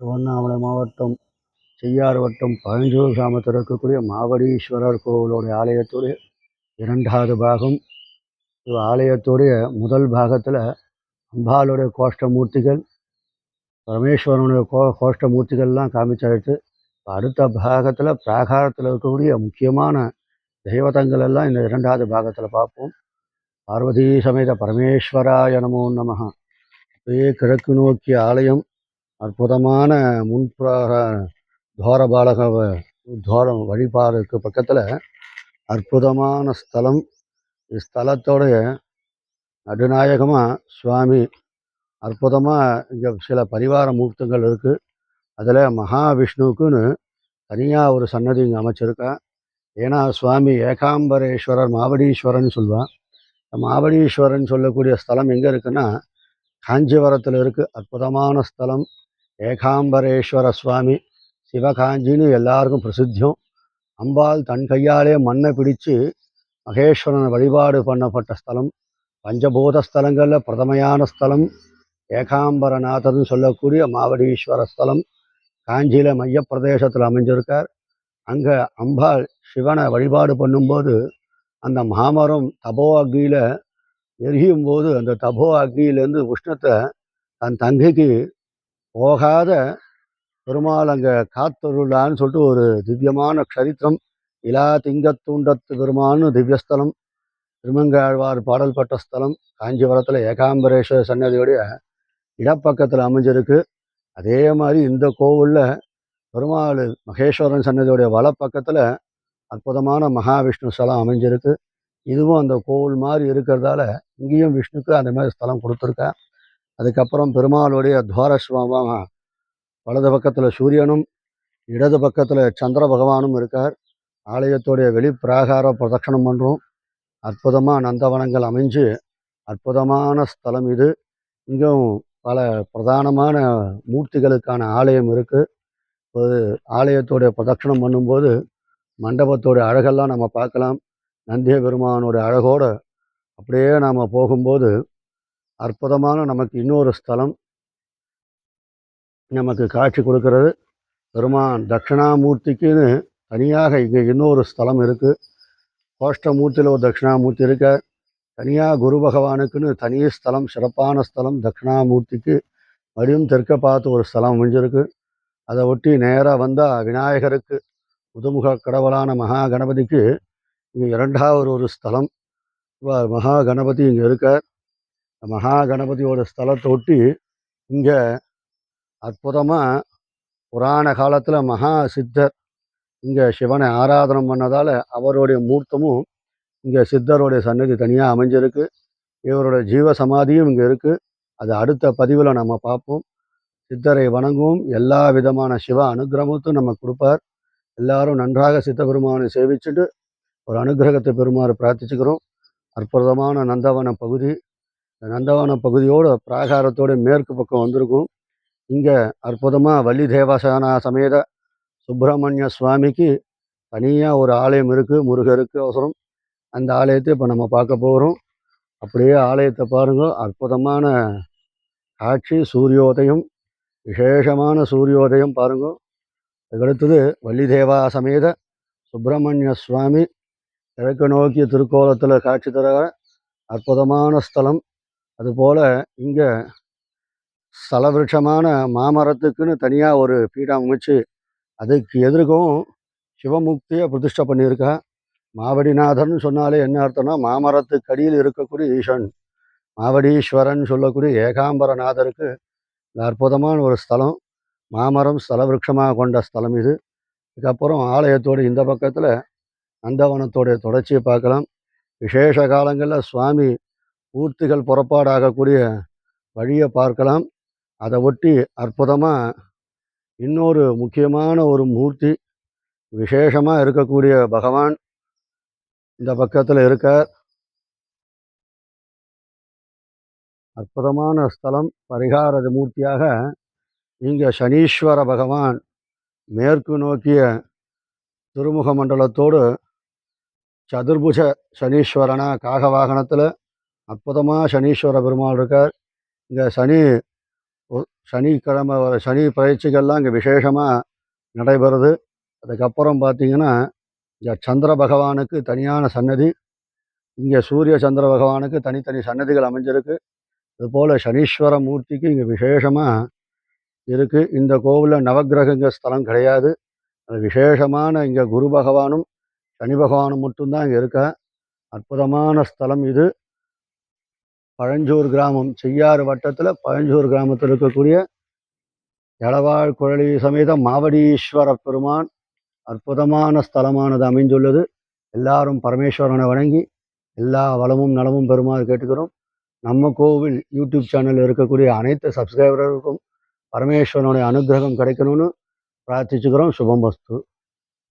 திருவண்ணாமலை மாவட்டம் செய்யாறு வட்டம் பழஞ்சூர் கிராமத்தில் இருக்கக்கூடிய மாவடீஸ்வரர் கோவிலுடைய ஆலயத்துடைய இரண்டாவது பாகம். இது ஆலயத்துடைய முதல் பாகத்தில் அம்பாளுடைய கோஷ்டமூர்த்திகள் பரமேஸ்வரனுடைய கோ கோஷ்டமூர்த்திகள்லாம் காமிச்சாயிட்டு அடுத்த பாகத்தில் பிராகாரத்தில் இருக்கக்கூடிய முக்கியமான தெய்வதங்கள் எல்லாம் இந்த இரண்டாவது பாகத்தில் பார்ப்போம். பார்வதி சமேத பரமேஸ்வராய நமோ நமகா அப்படியே கிழக்கு நோக்கிய ஆலயம் அற்புதமான முன்புற தோரபாலக தோரம் துவாரம் வழிபாடுக்கு பக்கத்தில் அற்புதமான ஸ்தலம். ஸ்தலத்தோடைய நடுநாயகமாக சுவாமி. அற்புதமாக இங்கே சில பரிவார மூர்த்தங்கள் இருக்குது அதில் மகாவிஷ்ணுவுக்குன்னு தனியாக ஒரு சன்னதி இங்கே அமைச்சிருக்கா. ஏன்னா சுவாமி ஏகாம்பரேஸ்வரர் மாவடீஸ்வரன் சொல்லுவான் மாவடீஸ்வரன் சொல்லக்கூடிய ஸ்தலம் எங்கே இருக்குன்னா காஞ்சிபுரத்தில் இருக்குது அற்புதமான ஸ்தலம். ஏகாம்பரேஸ்வர சுவாமி சிவகாஞ்சின்னு எல்லாருக்கும் பிரசித்தியம். அம்பாள் தன் கையாலே மண்ணை பிடிச்சு மகேஸ்வரனை வழிபாடு பண்ணப்பட்ட ஸ்தலம். பஞ்சபூத ஸ்தலங்களில் பிரதமையான ஸ்தலம். ஏகாம்பரநாதர்னு சொல்லக்கூடிய மாவடீஸ்வர ஸ்தலம். காஞ்சியில் மையப்பிரதேசத்தில் அமைஞ்சிருக்கார். அங்கே அம்பாள் சிவனை வழிபாடு பண்ணும்போது அந்த மாமரம் தபோ அக்னியில் எரியும் போது அந்த தபோ அக்னியிலேருந்து உஷ்ணத்தை தன் தங்கைக்கு போகாத பெருமாள் அங்கே காத்தருளான்னு சொல்லிட்டு ஒரு திவ்யமான க்ஷரித்திரம். இலா திங்கத்தூண்டத்து பெருமான்னு திவ்யஸ்தலம். திருமங்காழ்வார் பாடல் பட்ட ஸ்தலம். காஞ்சிபுரத்தில் ஏகாம்பரேஸ்வர சன்னதியுடைய இடப்பக்கத்தில் அமைஞ்சிருக்கு. அதே மாதிரி இந்த கோவிலில் பெருமாள் மகேஸ்வரன் சன்னதியுடைய வலப்பக்கத்தில் அற்புதமான மகாவிஷ்ணு ஸ்தலம் அமைஞ்சிருக்கு. இதுவும் அந்த கோவில் மாதிரி இருக்கிறதால இங்கேயும் விஷ்ணுக்கு அந்த மாதிரி ஸ்தலம் கொடுத்துருக்கேன் அதுக்கப்புறம் பெருமாளுடைய துவாரஸ்வமாக வலது பக்கத்தில் சூரியனும் இடது பக்கத்தில் சந்திர பகவானும் இருக்கார். ஆலயத்துடைய வெளிப்பிராகார பிரதட்சணம் பண்ணுறோம் அற்புதமாக நந்தவனங்கள் அமைஞ்சு அற்புதமான ஸ்தலம் இது. இங்கும் பல பிரதானமான மூர்த்திகளுக்கான ஆலயம் இருக்குது ஒரு ஆலயத்தோடைய பிரதட்சணம் பண்ணும்போது மண்டபத்தோட அழகெல்லாம் நம்ம பார்க்கலாம். நந்திய பெருமானோட அழகோடு அப்படியே நாம் போகும்போது அற்புதமான நமக்கு இன்னொரு ஸ்தலம் நமக்கு காட்சி கொடுக்கிறது. பெருமான் தட்சிணாமூர்த்திக்குன்னு தனியாக இங்கே இன்னொரு ஸ்தலம் இருக்குது கோஷ்டமூர்த்தியில் ஒரு தட்சிணாமூர்த்தி இருக்க. தனியாக குரு பகவானுக்குன்னு தனி ஸ்தலம் சிறப்பான ஸ்தலம் தட்சிணாமூர்த்திக்கு மறுபடியும் தெற்க பார்த்து ஒரு ஸ்தலம் அமைஞ்சிருக்கு. அதை ஒட்டி நேராக வந்தால் விநாயகருக்கு முதுமுக கடவுளான மகா கணபதிக்கு இங்கே இரண்டாவது ஒரு ஸ்தலம். மகா கணபதி இங்கே இருக்கார். மகா கணபதியோட ஸ்தலத்தை ஒட்டி இங்கே அற்புதமாக புராண காலத்தில் மகா சித்தர் இங்கே சிவனை ஆராதனம் பண்ணதால் அவருடைய மூர்த்தமும் இங்கே சித்தருடைய சன்னதி தனியாக அமைஞ்சிருக்கு. இவருடைய ஜீவ சமாதியும் இங்கே இருக்குது அது அடுத்த பதிவில் நம்ம பார்ப்போம். சித்தரை வணங்குவோம். எல்லா விதமான சிவ அனுகிரகத்தும் நம்ம கொடுப்பார். எல்லாரும் நன்றாக சித்த பெருமானை சேவிச்சுட்டு ஒரு அனுகிரகத்தை பெருமாறு பிரார்த்திச்சுக்கிறோம். அற்புதமான நந்தவன பகுதி. நந்தவன பகுதியோடு பிராகாரத்தோட மேற்கு பக்கம் வந்திருக்கும். இங்கே அற்புதமாக வள்ளி தேவசானா சமேத சுப்பிரமணிய சுவாமிக்கு தனியாக ஒரு ஆலயம் இருக்குது முருகருக்கு அவசரம். அந்த ஆலயத்தை இப்போ நம்ம பார்க்க போகிறோம் அப்படியே ஆலயத்தை பாருங்க. அற்புதமான காட்சி சூரியோதயம். விசேஷமான சூரியோதயம் பாருங்க. அதுக்கடுத்தது வள்ளிதேவா சமேத சுப்பிரமணிய சுவாமி. கிழக்கு நோக்கிய திருக்கோலத்தில் காட்சி தர அற்புதமான ஸ்தலம். அதுபோல் இங்கே ஸ்தலவிருட்சமான மாமரத்துக்குன்னு தனியாக ஒரு பீடம் அமைச்சு அதுக்கு எதிர்க்கவும் சிவமுக்தியை பிரதிஷ்டை பண்ணியிருக்கா. மாவடிநாதன் சொன்னாலே என்ன அர்த்தம்னா மாமரத்துக்கு அடியில் இருக்கக்கூடிய ஈசன். மாவடீஸ்வரன் சொல்லக்கூடிய ஏகாம்பரநாதருக்கு இந்த அற்புதமான ஒரு ஸ்தலம். மாமரம் ஸ்தலவிருட்சமாக கொண்ட ஸ்தலம் இது. இதுக்கப்புறம் ஆலயத்தோடு இந்த பக்கத்தில் நந்தவனத்தோடைய தொடர்ச்சியை பார்க்கலாம். விசேஷ காலங்களில் சுவாமி பூர்த்திகள் புறப்பாடாகக்கூடிய வழியை பார்க்கலாம். அதை ஒட்டி அற்புதமாக இன்னொரு முக்கியமான ஒரு மூர்த்தி விசேஷமாக இருக்கக்கூடிய பகவான் இந்த பக்கத்தில் இருக்கார். அற்புதமான ஸ்தலம் பரிகார மூர்த்தியாக இங்கே சனீஸ்வர பகவான் மேற்கு நோக்கிய திருமுக மண்டலத்தோடு சதுர்புஜ சனீஸ்வரனா காக வாகனத்தில் அற்புதமாக சனீஸ்வர பெருமாள் இருக்கார். இங்கே சனி சனிக்கிழமை வர சனி பயிற்சிகள்லாம் இங்கே விசேஷமாக நடைபெறுது. அதுக்கப்புறம் பார்த்தீங்கன்னா இங்கே சந்திர பகவானுக்கு தனியான சன்னதி. இங்கே சூரிய சந்திர பகவானுக்கு தனித்தனி சன்னதிகள் அமைஞ்சிருக்கு. அதுபோல் சனீஸ்வர மூர்த்திக்கு இங்கே விசேஷமாக இருக்குது இந்த கோவிலில் நவகிரகங்க ஸ்தலம் கிடையாது. அது விசேஷமான இங்கே குரு பகவானும் சனி பகவானும் மட்டும்தான் இங்கே இருக்கா அற்புதமான ஸ்தலம் இது. பழஞ்சூர் கிராமம் செய்யாறு வட்டத்தில் பழஞ்சூர் கிராமத்தில் இருக்கக்கூடிய எளவாழ் குழலி சமேத மாவடீஸ்வர பெருமான் அற்புதமான ஸ்தலமானது அமைந்துள்ளது. எல்லாரும் பரமேஸ்வரனை வணங்கி எல்லா வளமும் நலமும் பெறுமாறு கேட்டுக்கிறோம். நம்ம கோவில் யூடியூப் சேனலில் இருக்கக்கூடிய அனைத்து சப்ஸ்கிரைபர்களுக்கும் பரமேஸ்வரனுடைய அனுகிரகம் கிடைக்கணும்னு பிரார்த்திச்சுக்கிறோம். சுபம் வஸ்து.